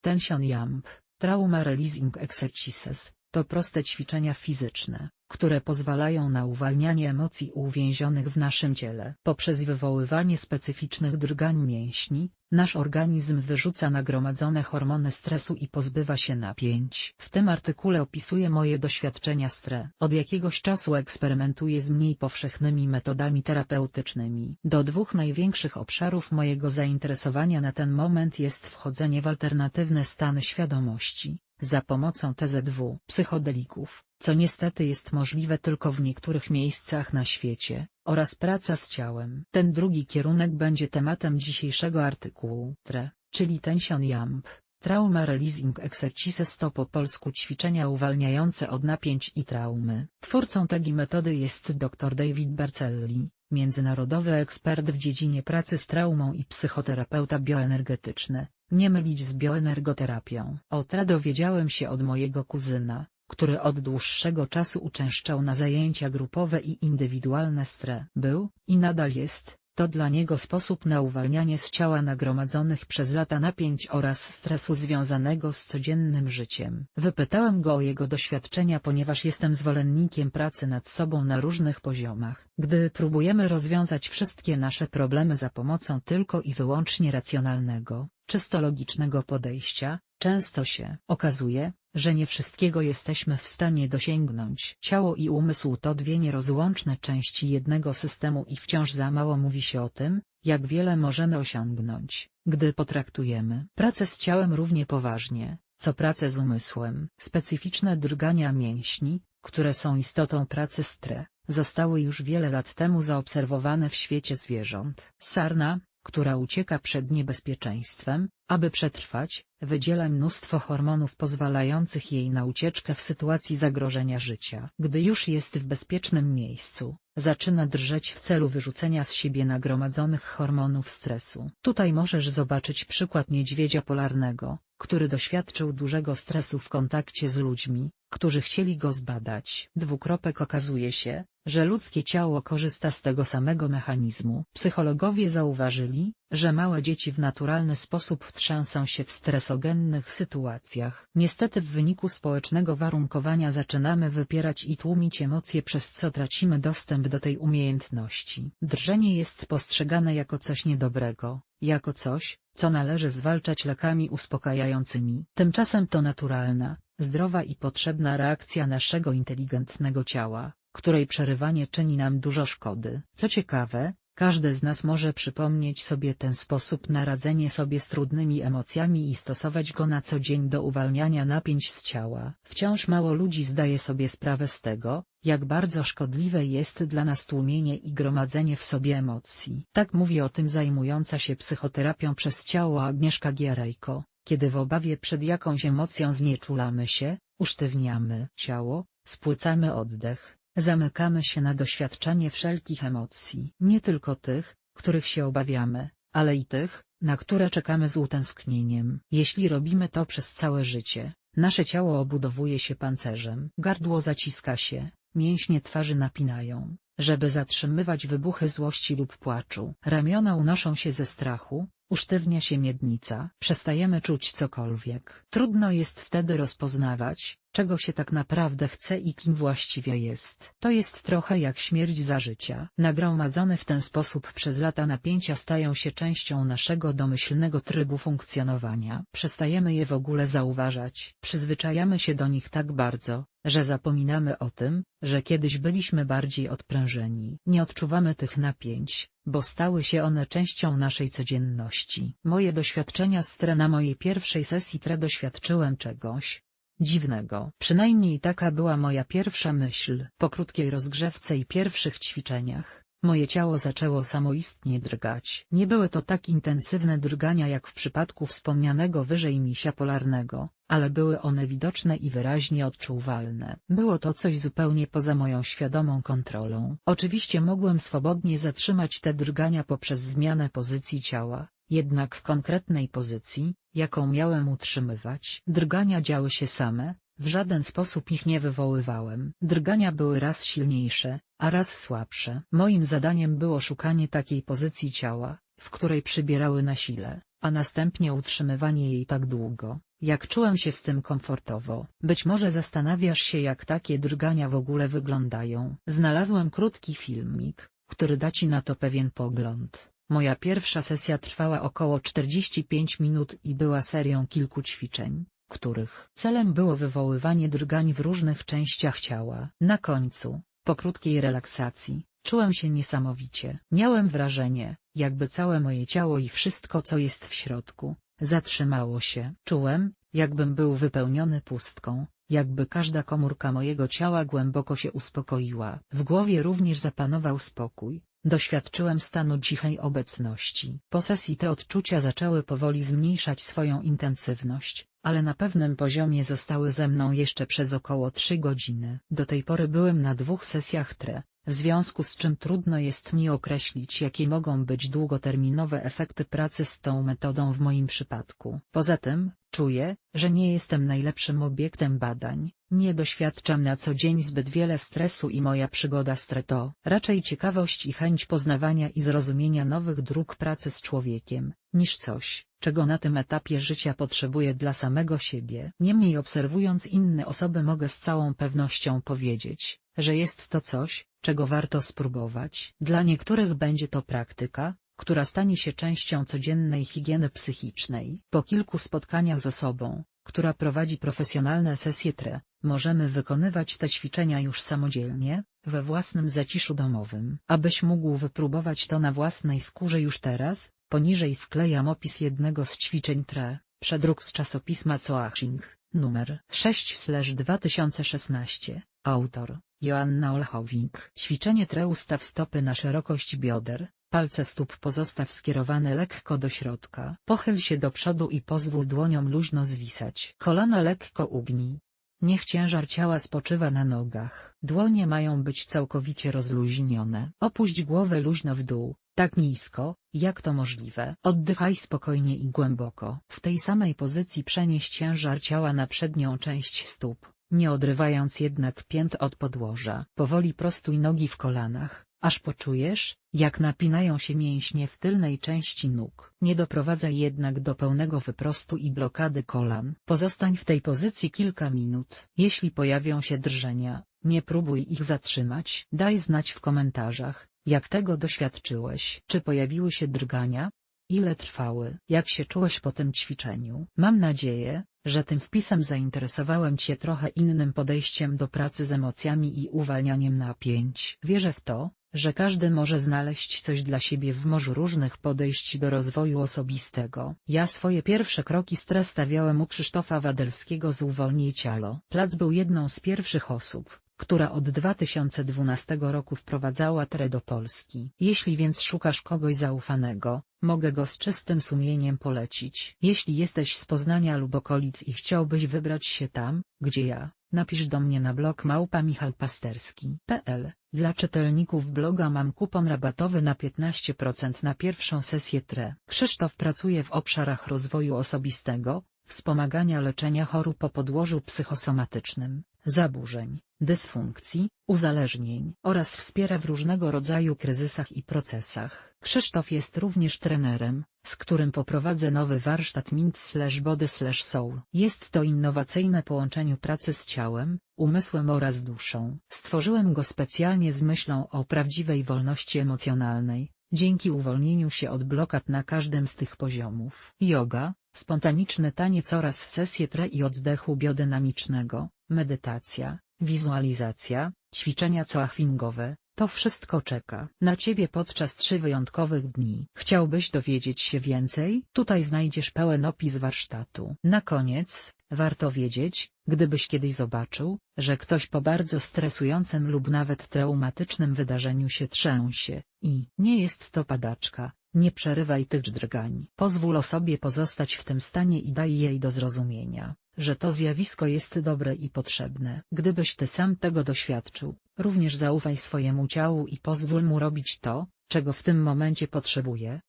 Tension Jump, Trauma Releasing Exercises, to proste ćwiczenia fizyczne, które pozwalają na uwalnianie emocji uwięzionych w naszym ciele. Poprzez wywoływanie specyficznych drgań mięśni, nasz organizm wyrzuca nagromadzone hormony stresu i pozbywa się napięć. W tym artykule opisuję moje doświadczenia z TRE. Od jakiegoś czasu eksperymentuję z mniej powszechnymi metodami terapeutycznymi. Do dwóch największych obszarów mojego zainteresowania na ten moment jest wchodzenie w alternatywne stany świadomości, za pomocą TZW psychodelików, co niestety jest możliwe tylko w niektórych miejscach na świecie, oraz praca z ciałem. Ten drugi kierunek będzie tematem dzisiejszego artykułu. TRE, czyli Tension Jump, Trauma Releasing Exercises to po polsku ćwiczenia uwalniające od napięć i traumy. Twórcą tej metody jest dr David Bercelli, międzynarodowy ekspert w dziedzinie pracy z traumą i psychoterapeuta bioenergetyczny, nie mylić z bioenergoterapią. O TRE dowiedziałem się od mojego kuzyna, który od dłuższego czasu uczęszczał na zajęcia grupowe i indywidualne z TRE. Był, i nadal jest, to dla niego sposób na uwalnianie z ciała nagromadzonych przez lata napięć oraz stresu związanego z codziennym życiem. Wypytałem go o jego doświadczenia ponieważ jestem zwolennikiem pracy nad sobą na różnych poziomach. Gdy próbujemy rozwiązać wszystkie nasze problemy za pomocą tylko i wyłącznie racjonalnego, czysto logicznego podejścia, często się okazuje, że nie wszystkiego jesteśmy w stanie dosięgnąć. Ciało i umysł to dwie nierozłączne części jednego systemu i wciąż za mało mówi się o tym, jak wiele możemy osiągnąć, gdy potraktujemy pracę z ciałem równie poważnie, co pracę z umysłem. Specyficzne drgania mięśni, które są istotą pracy z TRE, zostały już wiele lat temu zaobserwowane w świecie zwierząt. Sarna, która ucieka przed niebezpieczeństwem, aby przetrwać, wydziela mnóstwo hormonów pozwalających jej na ucieczkę w sytuacji zagrożenia życia. Gdy już jest w bezpiecznym miejscu, zaczyna drżeć w celu wyrzucenia z siebie nagromadzonych hormonów stresu. Tutaj możesz zobaczyć przykład niedźwiedzia polarnego, który doświadczył dużego stresu w kontakcie z ludźmi, którzy chcieli go zbadać. Dwukropek okazuje się, że ludzkie ciało korzysta z tego samego mechanizmu. Psychologowie zauważyli, że małe dzieci w naturalny sposób trzęsą się w stresogennych sytuacjach. Niestety w wyniku społecznego warunkowania zaczynamy wypierać i tłumić emocje przez co tracimy dostęp do tej umiejętności. Drżenie jest postrzegane jako coś niedobrego, jako coś, co należy zwalczać lekami uspokajającymi. Tymczasem to naturalna, zdrowa i potrzebna reakcja naszego inteligentnego ciała, której przerywanie czyni nam dużo szkody. Co ciekawe, każdy z nas może przypomnieć sobie ten sposób na radzenie sobie z trudnymi emocjami i stosować go na co dzień do uwalniania napięć z ciała. Wciąż mało ludzi zdaje sobie sprawę z tego, jak bardzo szkodliwe jest dla nas tłumienie i gromadzenie w sobie emocji. Tak mówi o tym zajmująca się psychoterapią przez ciało Agnieszka Gierajko. Kiedy w obawie przed jakąś emocją znieczulamy się, usztywniamy ciało, spłycamy oddech, Zamykamy się na doświadczanie wszelkich emocji. Nie tylko tych, których się obawiamy, ale i tych, na które czekamy z utęsknieniem. Jeśli robimy to przez całe życie, nasze ciało obudowuje się pancerzem. Gardło zaciska się, mięśnie twarzy napinają, żeby zatrzymywać wybuchy złości lub płaczu. Ramiona unoszą się ze strachu, usztywnia się miednica. Przestajemy czuć cokolwiek. Trudno jest wtedy rozpoznawać, czego się tak naprawdę chce i kim właściwie jest. To jest trochę jak śmierć za życia. Nagromadzone w ten sposób przez lata napięcia stają się częścią naszego domyślnego trybu funkcjonowania. Przestajemy je w ogóle zauważać. Przyzwyczajamy się do nich tak bardzo, że zapominamy o tym, że kiedyś byliśmy bardziej odprężeni. Nie odczuwamy tych napięć, bo stały się one częścią naszej codzienności. Moje doświadczenia z na mojej pierwszej sesji TRE doświadczyłem czegoś, Dziwnego. Przynajmniej taka była moja pierwsza myśl. Po krótkiej rozgrzewce i pierwszych ćwiczeniach, moje ciało zaczęło samoistnie drgać. Nie były to tak intensywne drgania jak w przypadku wspomnianego wyżej misia polarnego, ale były one widoczne i wyraźnie odczuwalne. Było to coś zupełnie poza moją świadomą kontrolą. Oczywiście mogłem swobodnie zatrzymać te drgania poprzez zmianę pozycji ciała, jednak w konkretnej pozycji, jaką miałem utrzymywać. Drgania działy się same, w żaden sposób ich nie wywoływałem. Drgania były raz silniejsze, a raz słabsze. Moim zadaniem było szukanie takiej pozycji ciała, w której przybierały na sile, a następnie utrzymywanie jej tak długo, jak czułem się z tym komfortowo. Być może zastanawiasz się jak takie drgania w ogóle wyglądają. Znalazłem krótki filmik, który da ci na to pewien pogląd. Moja pierwsza sesja trwała około 45 minut i była serią kilku ćwiczeń, których celem było wywoływanie drgań w różnych częściach ciała. Na końcu, po krótkiej relaksacji, czułem się niesamowicie. Miałem wrażenie, jakby całe moje ciało i wszystko co jest w środku, zatrzymało się. Czułem, jakbym był wypełniony pustką, jakby każda komórka mojego ciała głęboko się uspokoiła. W głowie również zapanował spokój, doświadczyłem stanu cichej obecności. Po sesji te odczucia zaczęły powoli zmniejszać swoją intensywność, ale na pewnym poziomie zostały ze mną jeszcze przez około 3 godziny. Do tej pory byłem na dwóch sesjach TRE, w związku z czym trudno jest mi określić jakie mogą być długoterminowe efekty pracy z tą metodą w moim przypadku. Poza tym, czuję, że nie jestem najlepszym obiektem badań, nie doświadczam na co dzień zbyt wiele stresu i moja przygoda z to raczej ciekawość i chęć poznawania i zrozumienia nowych dróg pracy z człowiekiem, niż coś, czego na tym etapie życia potrzebuję dla samego siebie. Niemniej obserwując inne osoby mogę z całą pewnością powiedzieć, że jest to coś, czego warto spróbować. Dla niektórych będzie to praktyka, która stanie się częścią codziennej higieny psychicznej. Po kilku spotkaniach z osobą, która prowadzi profesjonalne sesje TRE, możemy wykonywać te ćwiczenia już samodzielnie, we własnym zaciszu domowym. Abyś mógł wypróbować to na własnej skórze już teraz, poniżej wklejam opis jednego z ćwiczeń TRE, przedruk z czasopisma Coaching, numer 6/2016, autor Joanna Olchowing. Ćwiczenie TRE ustaw stopy na szerokość bioder, palce stóp pozostaw skierowane lekko do środka. Pochyl się do przodu i pozwól dłoniom luźno zwisać. Kolana lekko ugnij. Niech ciężar ciała spoczywa na nogach. Dłonie mają być całkowicie rozluźnione. Opuść głowę luźno w dół, tak nisko, jak to możliwe. Oddychaj spokojnie i głęboko. W tej samej pozycji przenieś ciężar ciała na przednią część stóp nie odrywając jednak pięt od podłoża. Powoli prostuj nogi w kolanach, aż poczujesz, jak napinają się mięśnie w tylnej części nóg. Nie doprowadzaj jednak do pełnego wyprostu i blokady kolan. Pozostań w tej pozycji kilka minut. Jeśli pojawią się drżenia, nie próbuj ich zatrzymać. Daj znać w komentarzach, jak tego doświadczyłeś. Czy pojawiły się drgania? Ile trwały? Jak się czułeś po tym ćwiczeniu? Mam nadzieję, że tym wpisem zainteresowałem Cię trochę innym podejściem do pracy z emocjami i uwalnianiem napięć. Wierzę w to, że każdy może znaleźć coś dla siebie w morzu różnych podejść do rozwoju osobistego. Ja swoje pierwsze kroki stres stawiałem u Krzysztofa Wadelskiego z Uwolnij Cialo. Plac był jedną z pierwszych osób, która od 2012 roku wprowadzała TRE do Polski. Jeśli więc szukasz kogoś zaufanego, mogę go z czystym sumieniem polecić. Jeśli jesteś z Poznania lub okolic i chciałbyś wybrać się tam, gdzie ja, napisz do mnie na blog małpamichalpasterski.pl. Dla czytelników bloga mam kupon rabatowy na 15% na pierwszą sesję TRE. Krzysztof pracuje w obszarach rozwoju osobistego, wspomagania leczenia chorób o podłożu psychosomatycznym, zaburzeń, dysfunkcji, uzależnień oraz wspiera w różnego rodzaju kryzysach i procesach. Krzysztof jest również trenerem, z którym poprowadzę nowy warsztat Mint slash Body slash Soul. Jest to innowacyjne połączenie pracy z ciałem, umysłem oraz duszą. Stworzyłem go specjalnie z myślą o prawdziwej wolności emocjonalnej, dzięki uwolnieniu się od blokad na każdym z tych poziomów. Yoga, spontaniczny taniec oraz sesje tre i oddechu biodynamicznego, medytacja, wizualizacja, ćwiczenia coachwingowe, to wszystko czeka na Ciebie podczas trzy wyjątkowych dni. Chciałbyś dowiedzieć się więcej? Tutaj znajdziesz pełen opis warsztatu. Na koniec, warto wiedzieć, gdybyś kiedyś zobaczył, że ktoś po bardzo stresującym lub nawet traumatycznym wydarzeniu się trzęsie, i nie jest to padaczka, nie przerywaj tych drgań. Pozwól osobie pozostać w tym stanie i daj jej do zrozumienia, że to zjawisko jest dobre i potrzebne. Gdybyś ty sam tego doświadczył, również zaufaj swojemu ciału i pozwól mu robić to, czego w tym momencie potrzebuje,